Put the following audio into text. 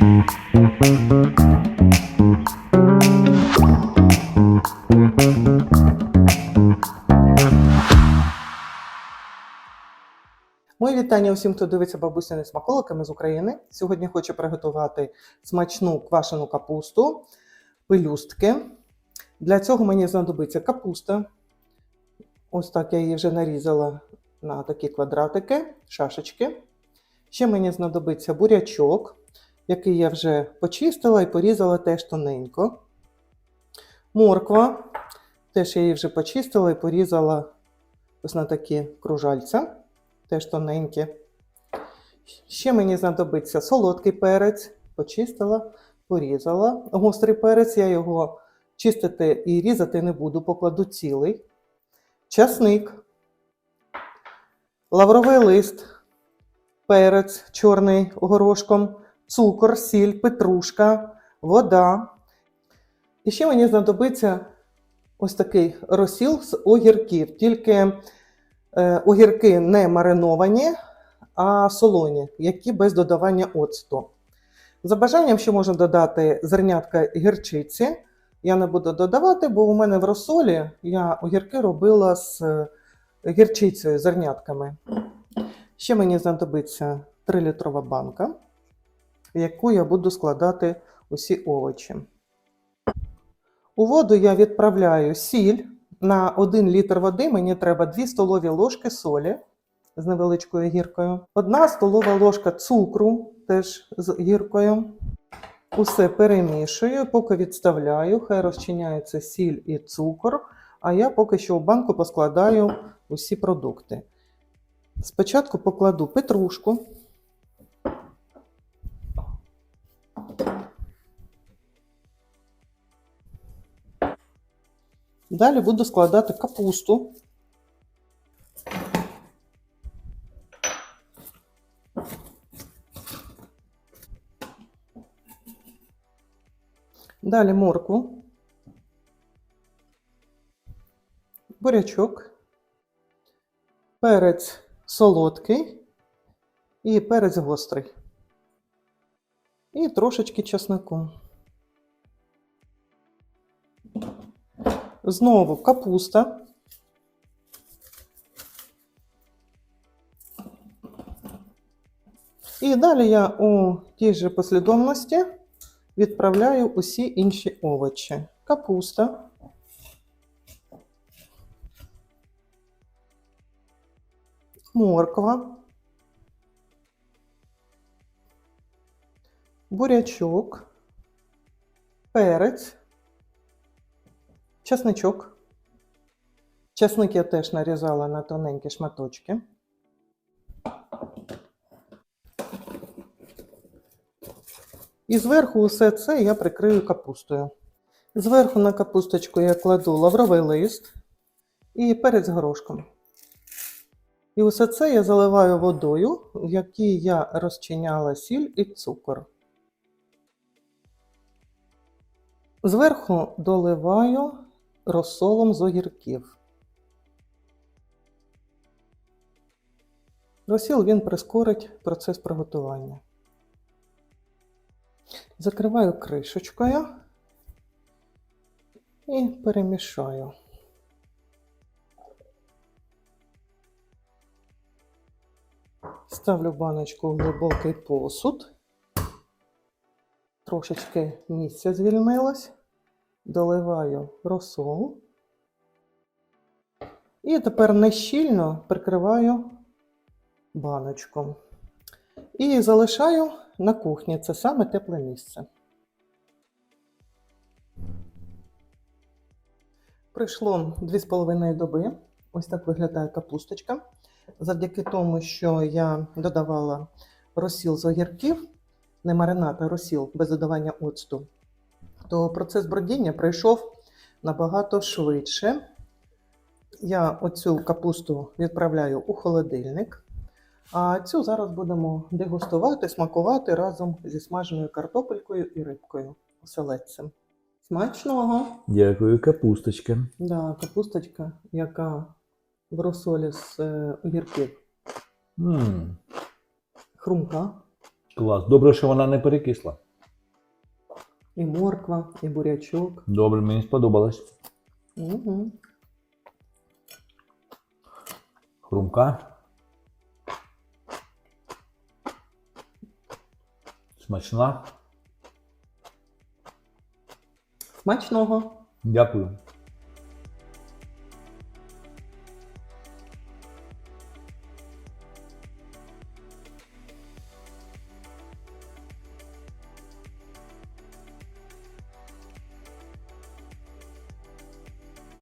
Мої вітання усім, хто дивиться бабусяни смаколиками з України. Сьогодні хочу приготувати смачну квашену капусту, пелюстки. Для цього мені знадобиться капуста. Ось так я її вже нарізала на такі квадратики, шашечки. Ще мені знадобиться бурячок, який я вже почистила і порізала теж тоненько. Морква. Теж я її вже почистила і порізала ось на такі кружальця теж тоненькі. Ще мені знадобиться солодкий перець, почистила, порізала. Гострий перець, я його чистити і різати не буду, покладу цілий. Часник, лавровий лист, перець чорний горошком, цукор, сіль, петрушка, вода. І ще мені знадобиться ось такий розсіл з огірків. Тільки Е, огірки не мариновані, а солоні, які без додавання оцту. За бажанням ще можна додати зернятка гірчиці. Я не буду додавати, бо у мене в розсолі я огірки робила з гірчицею, зернятками. Ще мені знадобиться 3-літрова банка, в яку я буду складати усі овочі. У воду я відправляю сіль. На 1 літр води мені треба 2 столові ложки солі з невеличкою гіркою, 1 столова ложка цукру теж з гіркою. Усе перемішую, поки відставляю, хай розчиняється сіль і цукор, а я поки що в банку поскладаю усі продукти. Спочатку покладу петрушку. Далі буду складати капусту. Далі моркву, бурячок, перець солодкий і перець гострий. І трошечки чеснику. Знову капуста. І далі я у тій же послідовності відправляю усі інші овочі. Капуста. Морква. Бурячок. Перець. Часничок. Часник я теж нарізала на тоненькі шматочки. І зверху усе це я прикрию капустою. Зверху на капусточку я кладу лавровий лист і перець горошком. І усе це я заливаю водою, в якій я розчиняла сіль і цукор. Зверху доливаю розсолом з огірків. Розсіл він прискорить процес приготування. Закриваю кришечкою і перемішаю. Ставлю баночку в глибокий посуд. Трошечки місця звільнилось доливаю розсол. І тепер нещільно прикриваю баночку. І залишаю на кухні. Це саме тепле місце. Пройшло 2,5 доби. Ось так виглядає капусточка. Завдяки тому, що я додавала розсіл з огірків, не маринад, а розсіл без додавання оцту то процес бродіння пройшов набагато швидше. Я оцю капусту відправляю у холодильник, а цю зараз будемо дегустувати, смакувати разом зі смаженою картопелькою і рибкою оселедцем. Смачного! Дякую, капусточка. Да, капусточка, яка в розсолі з е, огірків. м Хрумка. Клас. Добре, що вона не перекисла. І морква, і бурячок. Добре, мені сподобалось. Угу. Хрумка. Смачна. Смачного! Дякую.